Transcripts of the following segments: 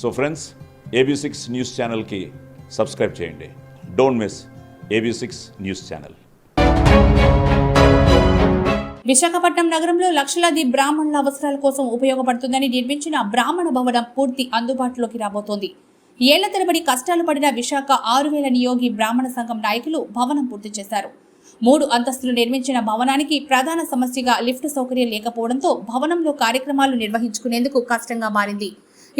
So friends AB six news ఛానల్కి subscribe చేయండి. Don't miss AB six news channel Visakhapatnam నగరంలో లక్షలాది బ్రాహ్మణుల అవసరాల కోసం ఉపయోగపడుతుందని నిర్మించిన బ్రాహ్మణ భవనం పూర్తి అందుబాటులోకి రాబోతోంది. ఏళ్ళ తరబడి కష్టాలు పడిన విశాఖ ఆరు వేల నియోగి బ్రాహ్మణ సంఘం నాయకులు భవనం పూర్తి చేశారు. మూడు అంతస్తులు నిర్మించిన భవనానికి ప్రధాన సమస్యగా లిఫ్ట్ సౌకర్యం లేకపోవడంతో భవనంలో కార్యక్రమాలు నిర్వహించుకునేందుకు కష్టంగా మారింది.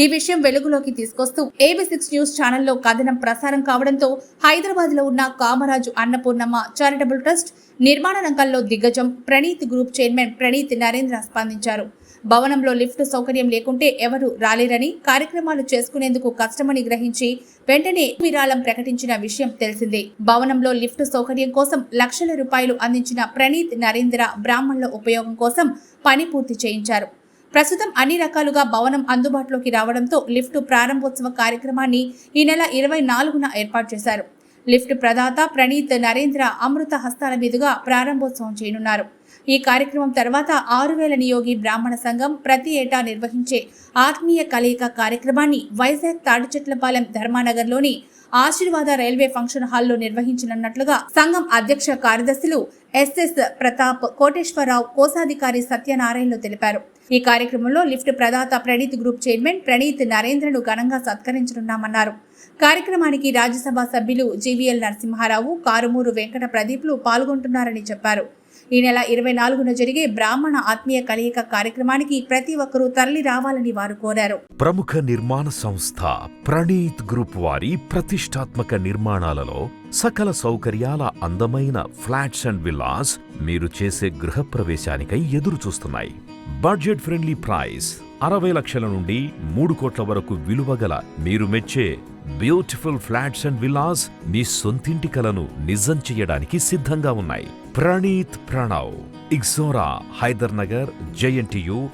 ఈ విషయం వెలుగులోకి తీసుకొస్తూ ఏబీ సిక్స్ న్యూస్ ఛానల్లో కథనం ప్రసారం కావడంతో హైదరాబాద్లో ఉన్న కామరాజు అన్నపూర్ణమ్మ చారిటబుల్ ట్రస్ట్ నిర్మాణ రంగంలో దిగ్గజం ప్రణీత్ గ్రూప్ చైర్మన్ ప్రణీత్ నరేంద్ర స్పందించారు. భవనంలో లిఫ్ట్ సౌకర్యం లేకుంటే ఎవరు రాలేరని కార్యక్రమాలు చేసుకునేందుకు కష్టమని గ్రహించి వెంటనే విరాళం ప్రకటించిన విషయం తెలిసిందే. భవనంలో లిఫ్ట్ సౌకర్యం కోసం లక్షల రూపాయలు అందించిన ప్రణీత్ నరేంద్ర బ్రాహ్మణుల ఉపయోగం కోసం పని పూర్తి చేయించారు. ప్రస్తుతం అన్ని రకాలుగా భవనం అందుబాటులోకి రావడంతో లిఫ్ట్ ప్రారంభోత్సవ కార్యక్రమాన్ని ఈ నెల ఇరవై నాలుగున ఏర్పాటు చేశారు. లిఫ్ట్ ప్రదాత ప్రణీత్ నరేంద్ర అమృత హస్తాల మీదుగా ప్రారంభోత్సవం చేయనున్నారు. ఈ కార్యక్రమం తర్వాత ఆరు వేల నియోగి బ్రాహ్మణ సంఘం ప్రతి ఏటా నిర్వహించే ఆత్మీయ కలయిక కార్యక్రమాన్ని వైజాగ్ తాడిచెట్లపాలెం ధర్మానగర్లోని ఆశీర్వాద రైల్వే ఫంక్షన్ హాల్లో నిర్వహించనున్నట్లుగా సంఘం అధ్యక్ష కార్యదర్శులు ఎస్ఎస్ ప్రతాప్ కోటేశ్వరరావు కోశాధికారి సత్యనారాయణలు తెలిపారు. ఈ కార్యక్రమంలో లిఫ్ట్ ప్రదాత ప్రణీత్ గ్రూప్ చైర్మన్ ప్రణీత్ నరేంద్రను ఘనంగా సత్కరించనున్నామన్నారు. కార్యక్రమానికి రాజ్యసభ సభ్యులు జీవీఎల్ నరసింహారావు కారుమూరు వెంకట ప్రదీప్లు పాల్గొంటున్నారని చెప్పారు. ఈ నెల ఇరవై నాలుగున జరిగే బ్రాహ్మణ ఆత్మీయ కలయిక కార్యక్రమానికి ప్రతి ఒక్కరూ తరలి రావాలని వారు కోరారు. ప్రముఖ నిర్మాణ సంస్థ ప్రణీత్ గ్రూప్ వారి ప్రతిష్టాత్మక నిర్మాణాలలో సకల సౌకర్యాల అందమైన ఫ్లాట్స్ అండ్ విల్లాస్ మీరు చేసే గృహప్రవేశానికై ఎదురు చూస్తున్నాయి బడ్జెట్ ఫ్రెండ్లీ ప్రైస్ అరవై లక్షల నుండి మూడు కోట్ల వరకు విలువగల మీరు మెచ్చే బ్యూటిఫుల్ ఫ్లాట్స్ అండ్ విలాస్ మీ సొంతింటి కలను నిజం చేయడానికి సిద్ధంగా ఉన్నాయి. Praneeth Pranav ixora Hyder Nagar JNTU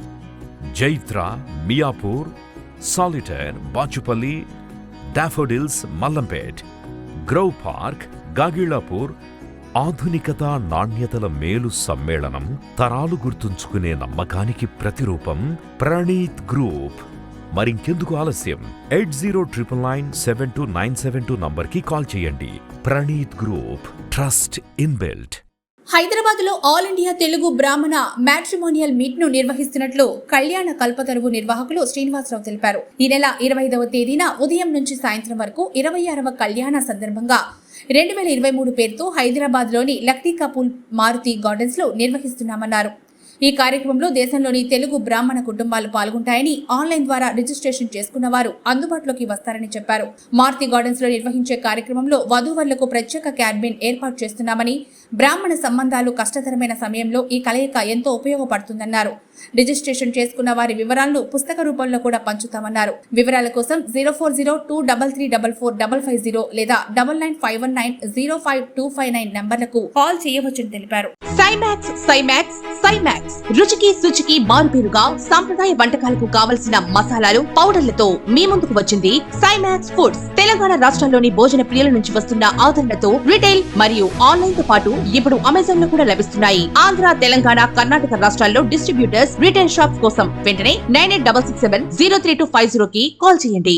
Jaitra Miyapur solitaire Bachupally daffodils Mallampet grove park Gagillapur ఆధునికత నాణ్యతల మేలు సమ్మేళనం తరాలు గుర్తుంచుకునే నమ్మకానికి ప్రతిరూపం ప్రణీత్ గ్రూప్. మరింకెందుకు ఆలస్యం? Eight zero triple nine seven two nine seven two నంబర్కి కాల్ చేయండి. Praneeth group trust inbuilt. హైదరాబాద్లో all India Telugu Brahmana matrimonial మీట్ను నిర్వహిస్తున్నట్లు కళ్యాణ కల్పతరువు నిర్వాహకులు శ్రీనివాసరావు తెలిపారు. ఈ నెల ఇరవై ఐదవ తేదీన ఉదయం నుంచి సాయంత్రం వరకు ఇరవై ఆరవ కళ్యాణ సందర్భంగా రెండు వేల ఇరవై మూడు పేరుతో హైదరాబాద్లోని లక్టీకాపూల్ మారుతి గార్డెన్స్లో నిర్వహిస్తున్నామన్నారు. ఈ కార్యక్రమంలో దేశంలోని తెలుగు బ్రాహ్మణ కుటుంబాలు పాల్గొంటాయని ఆన్లైన్ ద్వారా రిజిస్ట్రేషన్ చేసుకున్న వారు అందుబాటులోకి వస్తారని చెప్పారు. మారుతి గార్డెన్స్లో నిర్వహించే కార్యక్రమంలో వధూవరులకు ప్రత్యేక క్యాడ్బిన్ ఏర్పాటు చేస్తున్నామని బ్రాహ్మణ సంబంధాలు కష్టతరమైన సమయంలో ఈ కలయిక ఎంతో ఉపయోగపడుతుందన్నారు. రిజిస్ట్రేషన్ చేసుకున్న వారి వివరాలను పుస్తక రూపంలో కూడా పంచుతామన్నారు. వివరాల కోసం zero four zero two double three double four double five zero లేదా double nine five one nine zero five two five nine నంబర్లకు call చేయవచ్చని తెలిపారు. సైమాక్స్ సైమాక్స్ సైమాక్స్. రుచికి శుచికి మారుపేరుగా సాంప్రదాయ వంటకాలకు కావలసిన మసాలాలు పౌడర్లతో మీ ముందుకు వచ్చింది సైమాక్స్ ఫుడ్స్. తెలంగాణ రాష్ట్రంలోని భోజన ప్రియుల నుంచి వస్తున్న ఆదరణతో రిటైల్ మరియు ఆన్లైన్తో పాటు ఇప్పుడు అమెజాన్లో కూడా లభిస్తున్నాయి. ఆంధ్ర తెలంగాణ కర్ణాటక రాష్ట్రాల్లో డిస్ట్రిబ్యూటర్స్ రిటైల్ షాప్స్ కోసం వెంటనే nine eight double six seven zero three two five zero కి కాల్ చేయండి.